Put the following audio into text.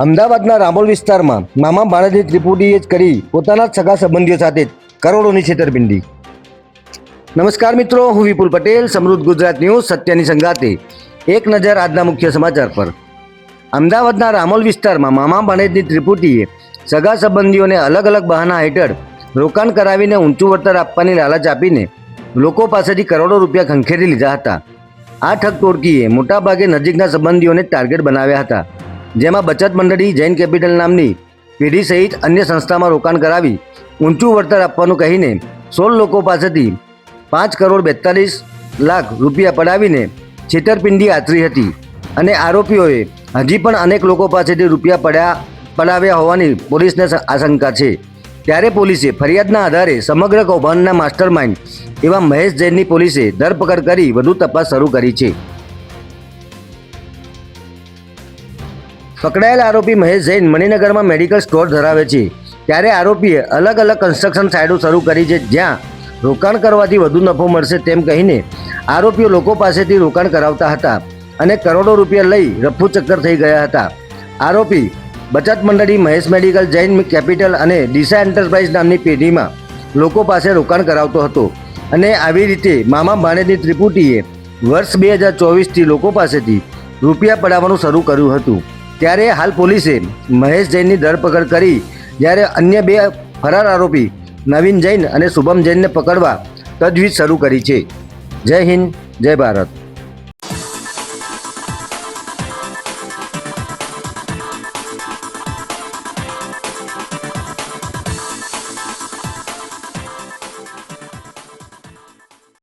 અમદાવાદના રામોલ વિસ્તારમાં મામા ભાણેજની ત્રિપુટીએ જ કરી પોતાના સગા સંબંધીઓ સાથે કરોડોની છેતરપિંડી. નમસ્કાર મિત્રો, હું વિપુલ પટેલ, સમૃદ્ધ ગુજરાત ન્યૂઝ, સત્યની સંગાતે એક નજર આજના મુખ્ય સમાચાર પર. અમદાવાદના રામોલ વિસ્તારમાં મામા ભાણેજની ત્રિપુટીએ સગા સંબંધીઓને અલગ અલગ બહાના હેઠળ રોકાણ કરાવીને ઊંચું વળતર આપવાની લાલચ આપીને લોકો પાસેથી કરોડો રૂપિયા ખંખેરી લીધા હતા. આ ઠગ ટોળકીએ મોટાભાગે નજીકના સંબંધીઓને ટાર્ગેટ બનાવ્યા હતા. જેમાં બચત મંડળી જૈન કેપિટલ નામની પેઢી સહિત અન્ય સંસ્થામાં રોકાણ કરાવી ઊંચું વળતર આપવાનું કહીને સોળ લોકો પાસેથી પાંચ કરોડ બેતાલીસ લાખ રૂપિયા પડાવીને છેતરપિંડી આચરી હતી. અને આરોપીઓએ હજી પણ અનેક લોકો પાસેથી રૂપિયા પડ્યા, પડાવ્યા હોવાની પોલીસને આશંકા છે. ત્યારે પોલીસે ફરિયાદના આધારે સમગ્ર કૌભાંડના માસ્ટર માઇન્ડ એવા મહેશ જૈનની પોલીસે ધરપકડ કરી વધુ તપાસ શરૂ કરી છે. પકડાયેલ આરોપી મહેશ જૈન મણિનગરમાં મેડિકલ સ્ટોર ધરાવે છે. ત્યારે આરોપીએ અલગ અલગ કન્સ્ટ્રક્શન સાઇટો શરૂ કરી છે, જ્યાં રોકાણ કરવાથી વધુ નફો મળશે તેમ કહીને આરોપીઓ લોકો પાસેથી રોકાણ કરાવતા હતા અને કરોડો રૂપિયા લઈ રફુ ચક્કર થઈ ગયા હતા. આરોપી બચત મંડળી મહેશ મેડિકલ જૈન કેપિટલ અને ડીસા એન્ટરપ્રાઇઝ નામની પેઢીમાં લોકો પાસે રોકાણ કરાવતો હતો અને આવી રીતે મામા ભાણેજની ત્રિપુટીએ વર્ષ બે હજાર ચોવીસથી લોકો પાસેથી રૂપિયા પડાવવાનું શરૂ કર્યું હતું. ત્યારે હાલ પોલીસે મહેશ જૈનની ધરપકડ કરી, જ્યારે અન્ય બે ફરાર આરોપી નવીન જૈન અને શુભમ જૈનને પકડવા તજવીજ શરૂ કરી છે. જય હિન્દ, જય ભારત.